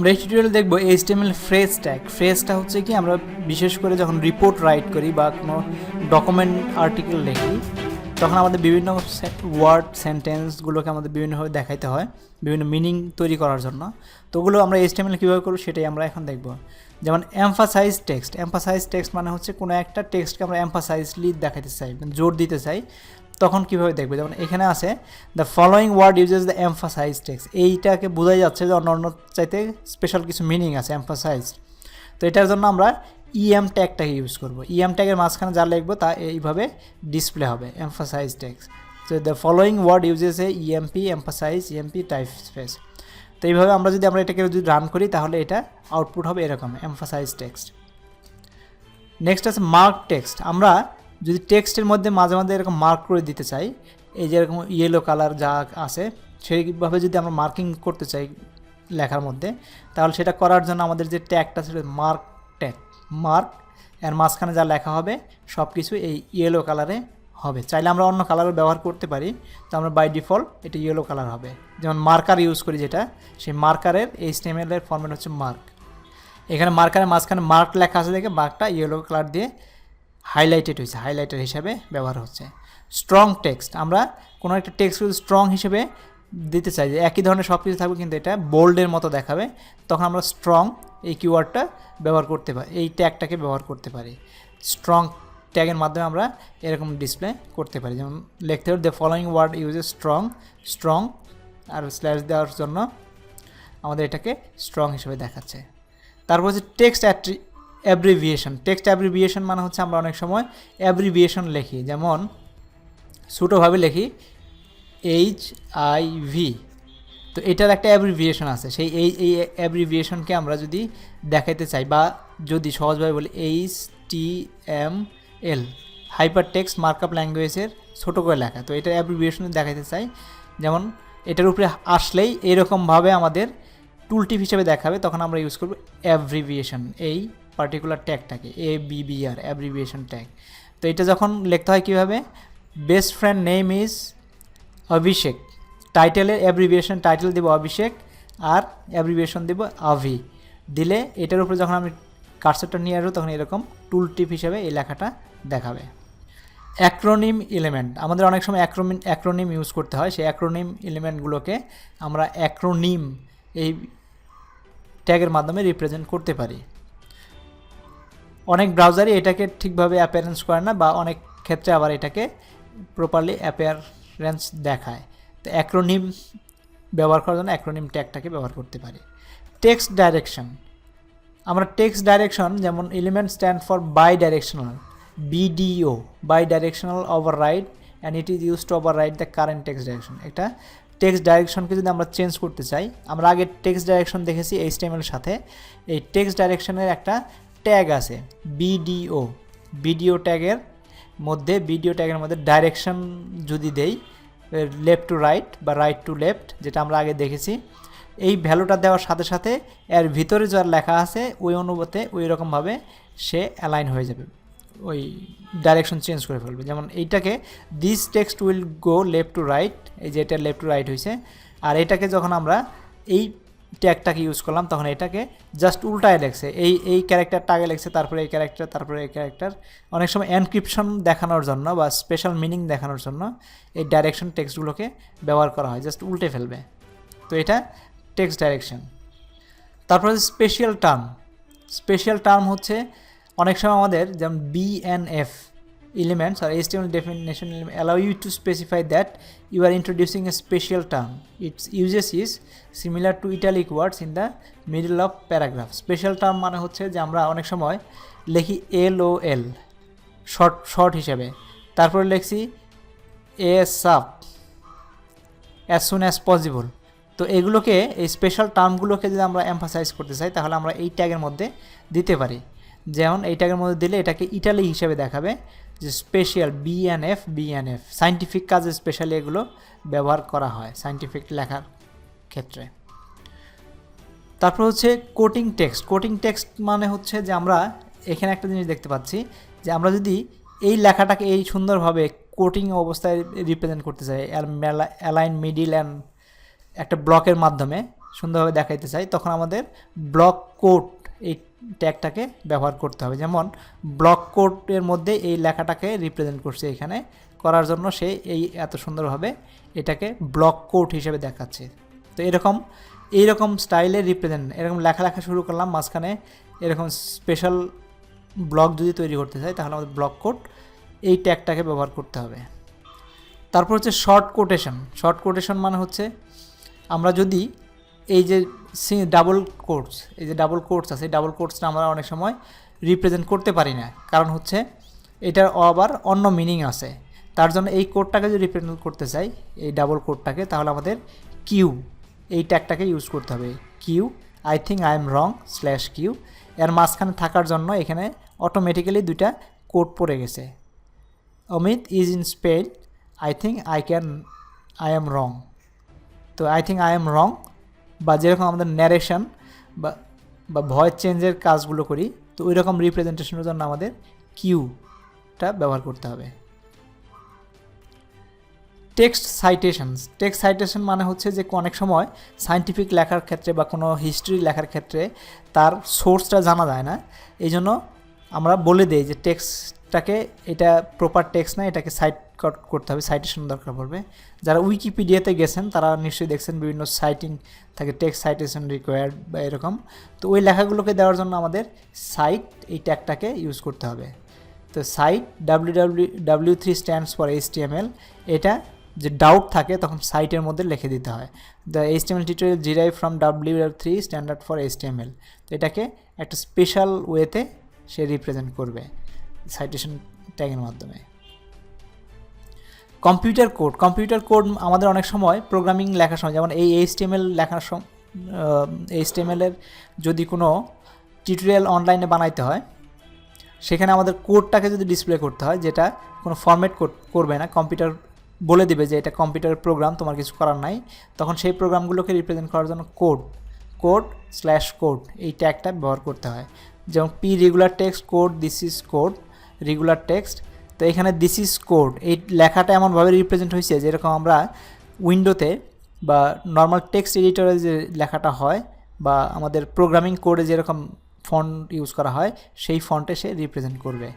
আমরা এই টিউটোরিয়ালে দেখব এইচটিএমএল ফ্রেজ ট্যাগ ফ্রেজটা হচ্ছে কি, আমরা বিশেষ করে যখন রিপোর্ট রাইট করি বা কোনো ডকুমেন্ট আর্টিকেল লিখি, তখন আমাদের বিভিন্ন ওয়ার্ড সেন্টেন্সগুলোকে আমাদের বিভিন্নভাবে দেখাইতে হয়, বিভিন্ন মিনিং তৈরি করার জন্য। তো ওগুলো আমরা এইচটিএমএল কীভাবে করব সেটাই আমরা এখন দেখব। যেমন এমফাসাইজ টেক্সট এমফাসাইজ টেক্সট মানে হচ্ছে কোনো একটা টেক্সটকে আমরা এমফাসাইজলি দেখাতে চাই মানে জোর দিতে চাই। তখন কীভাবে দেখবে? যেমন এখানে আছে the following word uses the emphasize text এইটাকে বোঝাই যাচ্ছে যে অন্য অন্য চাইতে স্পেশাল কিছু মিনিং আছে এমফাসাইজ তো এটার জন্য আমরা ইএম ট্যাগটাকে ইউজ করব। ইএম ট্যাগের মাঝখানে যা লিখব তা এইভাবে ডিসপ্লে হবে এমফাসাইজ ট্যাক্স তো the following word uses a EMP emphasize EMP type space তো এইভাবে আমরা যদি আমরা এটাকে যদি রান করি, তাহলে এটা আউটপুট হবে এরকম এমফাসাইজ টেক্সট নেক্সট আছে মার্ক টেক্সট আমরা যদি টেক্সটের মধ্যে মাঝে মাঝে এরকম মার্ক করে দিতে চাই, এই যে এরকম ইয়েলো কালার যা আছে, সেইভাবে যদি আমরা মার্কিং করতে চাই লেখার মধ্যে, তাহলে সেটা করার জন্য আমাদের যে ট্যাগটা ছিল মার্ক ট্যাগ মার্ক এর মাঝখানে যা লেখা হবে সব কিছু এই ইয়েলো কালারে হবে। চাইলে আমরা অন্য কালারও ব্যবহার করতে পারি, তো আমরা বাই ডিফল্ট এটা ইয়েলো কালার হবে। যেমন মার্কার ইউজ করি যেটা, সেই মার্কারের এই স্টেমেলের ফর্মেট হচ্ছে মার্ক এখানে মার্কারের মাঝখানে মার্ক লেখা আছে দেখে মার্কটা ইয়েলো কালার দিয়ে হাইলাইটেড হয়েছে হাইলাইটার হিসাবে ব্যবহার হচ্ছে। স্ট্রং টেক্সট আমরা কোনো একটা টেক্সট যদি স্ট্রং হিসেবে দিতে চাই, যে একই ধরনের সব কিছু থাকবে কিন্তু এটা বোল্ডের মতো দেখাবে, তখন আমরা স্ট্রং এই কিওয়ার্ডটা ব্যবহার করতে পারি এই ট্যাগটাকে ব্যবহার করতে পারি। স্ট্রং ট্যাগের মাধ্যমে আমরা এরকম ডিসপ্লে করতে পারি। যেমন লিখতে হবে the following word uses strong strong R slash দেওয়ার জন্য আমাদের এটাকে স্ট্রং হিসেবে দেখাচ্ছে। তারপর হচ্ছে টেক্সট অ্যাব্রিভিয়েশন টেক্সট অ্যাব্রিভিয়েশন মানে হচ্ছে আমরা অনেক সময় অ্যাব্রিভিয়েশন লিখি। যেমন, ছোটোভাবে লিখি এইচ আই ভি তো এটার একটা অ্যাব্রিভিয়েশন আছে। সেই এই এই অ্যাব্রিভিয়েশনকে আমরা যদি দেখাইতে চাই বা যদি সহজভাবে বলি H T M L hyper text markup ল্যাঙ্গুয়েজের ছোটো করে লেখা। তো এটা অ্যাব্রিভিয়েশন দেখাইতে চাই। যেমন, এটার উপরে আসলেই এরকমভাবে আমাদের টুলটিপ হিসেবে দেখাবে, তখন আমরা ইউজ করব অ্যাব্রিভিয়েশন এই পার্টিকুলার ট্যাগটাকে এ বিবিআর অ্যাব্রিভিয়েশন ট্যাগ তো এটা যখন লিখতে হয় কীভাবে? Best friend name is Abhishek টাইটেলের abbreviation title দেবো অভিষেক আর অ্যাব্রিভিয়েশন দেবো আভি দিলে এটার উপরে যখন আমি কার্সরটা নিয়ে আসব, তখন এরকম টুল টিপ হিসেবে এই লেখাটা দেখাবে। অ্যাক্রোনিম এলিমেন্ট আমাদের অনেক সময় অ্যাক্রোমিন অ্যাক্রোনিম ইউজ করতে হয়। সেই অ্যাক্রোনিম এলিমেন্টগুলোকে আমরা অ্যাক্রোনিম এই ট্যাগের মাধ্যমে রিপ্রেজেন্ট করতে পারি। অনেক ব্রাউজারই এটাকে ঠিকভাবে অ্যাপিয়ারেন্স করে না বা অনেক ক্ষেত্রে আবার এটাকে প্রপারলি অ্যাপিয়ারেন্স দেখায়। তো অ্যাক্রোনিম ব্যবহার করার জন্য অ্যাক্রোনিম ট্যাগটাকে ব্যবহার করতে পারি। টেক্সট ডাইরেকশন আমরা টেক্সট ডাইরেকশন যেমন element stand for bidirectional BDO bidirectional override and it is use to override the current text direction একটা টেক্সট ডাইরেকশনকে যদি আমরা চেঞ্জ করতে চাই, আমরা আগে টেক্সট ডাইরেকশন দেখেছি এইচ টেমের সাথে। এই টেক্সট ডাইরেকশনের একটা ট্যাগ আছে, বিডিও। ভিডিও ট্যাগের মধ্যে ভিডিও ট্যাগের মধ্যে ডাইরেকশন যদি দেই লেফট টু রাইট বা রাইট টু লেফট যেটা আমরা আগে দেখেছি, এই ভ্যালুটা দেওয়ার সাথে সাথে এর ভিতরে যার লেখা আছে, ওই অনুপাতে ওই রকমভাবে সে অ্যালাইন হয়ে যাবে। ওই ডাইরেকশন চেঞ্জ করে ফেলবে। যেমন এইটাকে this text will go left to right এই যে এটা লেফট টু রাইট হয়েছে আর এটাকে যখন আমরা এই ট্যাগটাকে ইউজ করলাম, তখন এটাকে জাস্ট উল্টায় লেখছে। এই এই ক্যারেক্টারটা আগে লেখছে, তারপরে এই ক্যারেক্টার তারপরে এই ক্যারেক্টার অনেক সময় এনক্রিপশন দেখানোর জন্য বা স্পেশাল মিনিং দেখানোর জন্য এই ডাইরেকশন টেক্সটগুলোকে ব্যবহার করা হয় জাস্ট উল্টে ফেলবে। তো এটা টেক্সট ডাইরেকশন তারপরে স্পেশাল টার্ম স্পেশাল টার্ম হচ্ছে অনেক সময় আমাদের যেমন BNF elements or HTML definition element allow you to specify that you are introducing a special term. Its uses is similar to italic words in the middle of paragraph. Special term মানে হচ্ছে যে আমরা অনেক সময় লিখি এল ও এল short short হিসেবে তারপরে লিখছি এ সাপ অ্যাজ সুন অ্যাজ পসিবল তো এগুলোকে এই স্পেশাল টার্মগুলোকে যদি আমরা এমফাসাইজ করতে চাই তাহলে আমরা এই ট্যাগের মধ্যে দিতে পারি যেমন এই ট্যাগের মধ্যে দিলে এটাকে ইটালি হিসেবে দেখাবে যে স্পেশাল বিএনএফ বিএনএফ সাইন্টিফিক কাজে স্পেশালি এগুলো ব্যবহার করা হয় সাইন্টিফিক লেখার ক্ষেত্রে। তারপর হচ্ছে কোটিং টেক্সট কোটিং টেক্সট মানে হচ্ছে যে আমরা এখানে একটা জিনিস দেখতে পাচ্ছি যে আমরা যদি এই লেখাটাকে এই সুন্দরভাবে কোটিং অবস্থায় রিপ্রেজেন্ট করতে চাই অ্যালাইন, মিডিল অ্যান্ড একটা ব্লকের মাধ্যমে সুন্দরভাবে দেখাইতে চাই, তখন আমাদের ব্লক কোট এই ট্যাগটাকে ব্যবহার করতে হবে। যেমন ব্লক কোডের মধ্যে এই লেখাটাকে রিপ্রেজেন্ট করছে এখানে। করার জন্য সে এই এত সুন্দরভাবে এটাকে ব্লক কোড হিসেবে দেখাচ্ছে। তো এরকম, এইরকম স্টাইলে রিপ্রেজেন্ট এরকম লেখা লেখা শুরু করলাম, মাঝখানে এরকম স্পেশাল ব্লক যদি তৈরি করতে চাই, তাহলে আমাদের ব্লক কোড এই ট্যাগটাকে ব্যবহার করতে হবে। তারপর হচ্ছে শর্ট কোটেশন শর্ট কোটেশন মানে হচ্ছে, আমরা যদি এই যে ডাবল কোর্স এই যে ডাবল কোর্স আছে, এই ডাবল কোর্সটা আমরা অনেক সময় রিপ্রেজেন্ট করতে পারি না। কারণ হচ্ছে এটার আবার অন্য মিনিং আছে। তার জন্য এই কোডটাকে যদি রিপ্রেজেন্ট করতে চাই, এই ডাবল কোডটাকে তাহলে আমাদের কিউ এই ট্যাগটাকে ইউজ করতে হবে। Q I think I am wrong slash Q এর মাঝখানে থাকার জন্য এখানে অটোমেটিক্যালি দুইটা কোড পড়ে গেছে। Amit is in Spain I think I can I am wrong তো I think I am wrong বা যেরকম আমাদের ন্যারেশন বা বা ভয়েস চেঞ্জের কাজগুলো করি, তো ওই রকম রিপ্রেজেন্টেশনের জন্য আমাদের কিউটা ব্যবহার করতে হবে। টেক্সট সাইটেশনস টেক্সট সাইটেশন মানে হচ্ছে যে অনেক সময় সায়েন্টিফিক লেখার ক্ষেত্রে বা কোনো হিস্ট্রি লেখার ক্ষেত্রে তার সোর্সটা জানা যায় না। এই জন্য আমরা বলে দিই যে টেক্সটটাকে এটা প্রপার টেক্সট না, এটাকে সাইট করতে হবে সাইটেশন দরকার পড়বে। যারা উইকিপিডিয়াতে গেছেন, তারা নিশ্চয়ই দেখছেন বিভিন্ন সাইটিং থাকে টেক্সট সাইটেশন রিকোয়ার্ড বা এরকম। তো ওই লেখাগুলোকে দেওয়ার জন্য আমাদের সাইট এই ট্যাগটাকে ইউজ করতে হবে। তো cite W W W three stands for H এটা যে ডাউট থাকে, তখন সাইটের মধ্যে লিখে দিতে হয়। The H T M L tutorial জিরাই from W three standard for H T M L তো এটাকে একটা স্পেশাল ওয়েতে সে রিপ্রেজেন্ট করবে। সাইটেশন ট্যাগের মাধ্যমে। কম্পিউটার কোড কম্পিউটার কোড আমাদের অনেক সময় প্রোগ্রামিং লেখার সময়, যেমন এই এইচ টি এম এল লেখার সময় এইচ টি এম এলের যদি কোনো টিউটোরিয়াল অনলাইনে বানাইতে হয়, সেখানে আমাদের কোডটাকে যদি ডিসপ্লে করতে হয়, যেটা কোনো ফরম্যাট করবে না কম্পিউটার বলে দিবে যে এটা কম্পিউটার প্রোগ্রাম তোমার কিছু করার নাই, তখন সেই প্রোগ্রামগুলোকে রিপ্রেজেন্ট করার জন্য কোড কোড স্ল্যাশ কোড এই ট্যাগটা ব্যবহার করতে হয়। যেমন P regular text code this is code regular text তো এখানে দিস ইজ কোড এই লেখাটা এমনভাবে রিপ্রেজেন্ট হয়েছে যেরকম আমরা উইন্ডোতে বা নর্মাল টেক্সট এডিটরে যে লেখাটা হয় বা আমাদের প্রোগ্রামিং কোডে যেরকম ফন্ট ইউজ করা হয়, সেই ফন্টে সে রিপ্রেজেন্ট করবে।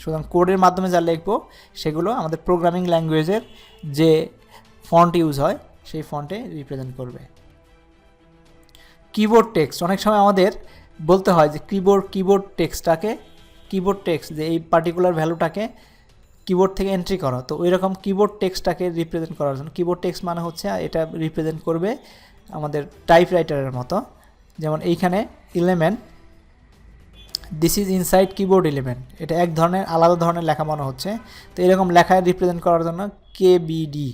সুতরাং কোডের মাধ্যমে যা লিখব, সেগুলো আমাদের প্রোগ্রামিং ল্যাঙ্গুয়েজের যে ফন্ট ইউজ হয়, সেই ফন্টে রিপ্রেজেন্ট করবে। কিবোর্ড টেক্সট অনেক সময় আমাদের বলতে হয় যে কিবোর্ড কিবোর্ড টেক্সটটাকে কিবোর্ড টেক্সট যে এই পার্টিকুলার ভ্যালুটাকে কিবোর্ড থেকে এন্ট্রি করো। তো ওই রকম কিবোর্ড টেক্সটটাকে রিপ্রেজেন্ট করার জন্য কিবোর্ড টেক্সট মানে হচ্ছে এটা রিপ্রেজেন্ট করবে আমাদের টাইপ রাইটারের মতো। যেমন এইখানে element this is inside keyboard element এটা এক ধরনের, আলাদা ধরনের লেখা মনে হচ্ছে। তো এরকম লেখায় রিপ্রেজেন্ট করার জন্য কে বিডি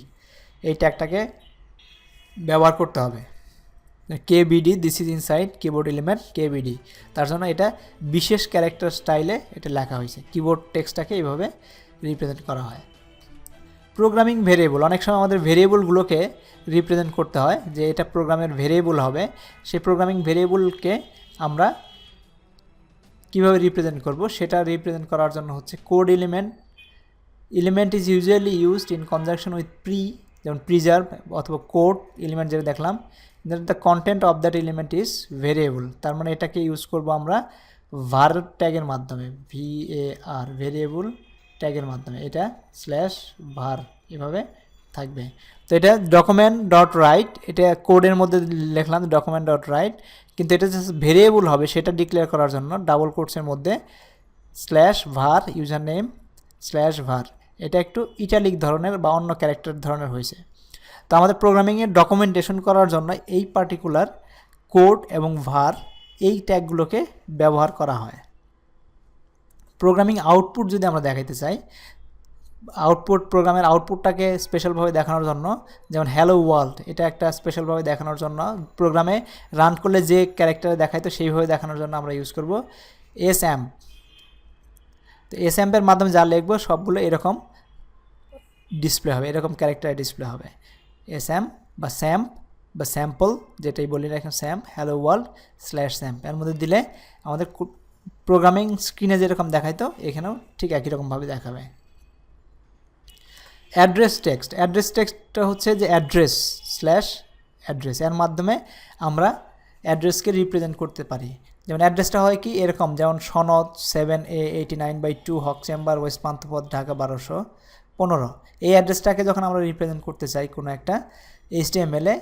এই ট্যাগটাকে ব্যবহার করতে হবে। K BD this is inside keyboard element K BD তার জন্য এটা বিশেষ ক্যারেক্টার স্টাইলে এটা লেখা হয়েছে। কিবোর্ড টেক্সটটাকে এইভাবে রিপ্রেজেন্ট করা হয়। প্রোগ্রামিং ভেরিয়েবল অনেক সময় আমাদের ভেরিয়েবলগুলোকে রিপ্রেজেন্ট করতে হয়, যে এটা প্রোগ্রামের ভেরিয়েবল হবে, সেই প্রোগ্রামিং ভেরিয়েবলকে আমরা কীভাবে রিপ্রেজেন্ট করব, সেটা রিপ্রেজেন্ট করার জন্য হচ্ছে code element element is usually used in conjunction with pre যেমন প্রিজার্ভ অথবা কোড এলিমেন্ট যেটা দেখলাম the content of that element is variable তার মানে এটাকে ইউজ করব আমরা ভার ট্যাগের মাধ্যমে ভি এ আর ভেরিয়েবল ট্যাগের মাধ্যমে। এটা স্ল্যাশ ভার এভাবে থাকবে। তো এটা ডকুমেন্ট ডট রাইট এটা কোডের মধ্যে লিখলাম ডকুমেন্ট ডট রাইট কিন্তু এটা জাস্ট ভেরিয়েবল হবে, সেটা ডিক্লেয়ার করার জন্য ডাবল কোটসের মধ্যে স্ল্যাশ ভার ইউজার নেম স্ল্যাশ ভার এটা একটু ইটালিক ধরনের বা অন্য ক্যারেক্টার ধরনের হয়েছে। তো আমাদের প্রোগ্রামিংয়ের ডকুমেন্টেশন করার জন্য এই পার্টিকুলার কোড এবং ভার এই ট্যাগগুলোকে ব্যবহার করা হয়। প্রোগ্রামিং আউটপুট যদি আমরা দেখাইতে চাই আউটপুট প্রোগ্রামের আউটপুটটাকে স্পেশালভাবে দেখানোর জন্য, যেমন হ্যালো ওয়ার্ল্ড এটা একটা স্পেশালভাবে দেখানোর জন্য প্রোগ্রামে রান করলে যে ক্যারেক্টার দেখায় তো সেইভাবে দেখানোর জন্য আমরা ইউজ করব। এস অ্যাম্প তো এস অ্যাম্পের মাধ্যমে যা লিখব সবগুলো এরকম ডিসপ্লে হবে, এরকম ক্যারেক্টার ডিসপ্লে হবে। এস অ্যাম বা স্যাম্প বা স্যাম্পল যেটাই বলি না এখন samp hello world slash samp এর মধ্যে দিলে আমাদের প্রোগ্রামিং স্ক্রিনে যেরকম দেখাইতো এখানেও ঠিক একই রকমভাবে দেখাবে। অ্যাড্রেস টেক্সট অ্যাড্রেস টেক্সটটা হচ্ছে যে অ্যাড্রেস স্ল্যাশ অ্যাড্রেস এর মাধ্যমে আমরা অ্যাড্রেসকে রিপ্রেজেন্ট করতে পারি। যেমন অ্যাড্রেসটা হয় কি, এরকম, যেমন সনদ seven A eighty nine by two Haque chamber, west Panthapath, Dhaka বারোশো। পনেরো। এই অ্যাড্রেসটাকে যখন আমরা রিপ্রেজেন্ট করতে চাই কোনো একটা এইচটিএমএলে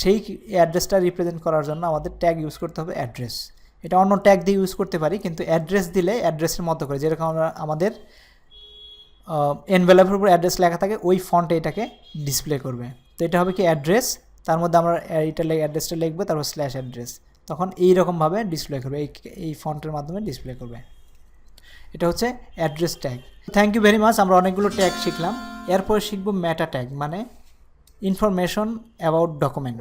সেই অ্যাড্রেসটা রিপ্রেজেন্ট করার জন্য আমাদের ট্যাগ ইউজ করতে হবে অ্যাড্রেস এটা অন্য ট্যাগ দিয়ে ইউজ করতে পারি, কিন্তু অ্যাড্রেস দিলে অ্যাড্রেসের মতো করে, যেরকম আমরা আমাদের এনভেলপের উপর অ্যাড্রেস লেখা থাকে, ওই ফন্টে এটাকে ডিসপ্লে করবে। তো এটা হবে কি অ্যাড্রেস তার মধ্যে আমরা এইটা অ্যাড্রেসটা লিখব, তারপর স্ল্যাশ অ্যাড্রেস তখন এই রকমভাবে ডিসপ্লে করবে, এই এই ফন্টের মাধ্যমে ডিসপ্লে করবে। এটা হচ্ছে address tag thank you very much আমরা অনেকগুলো ট্যাগ শিখলাম। এরপর শিখব ম্যাটা ট্যাগ মানে ইনফরমেশন অ্যাবাউট ডকুমেন্ট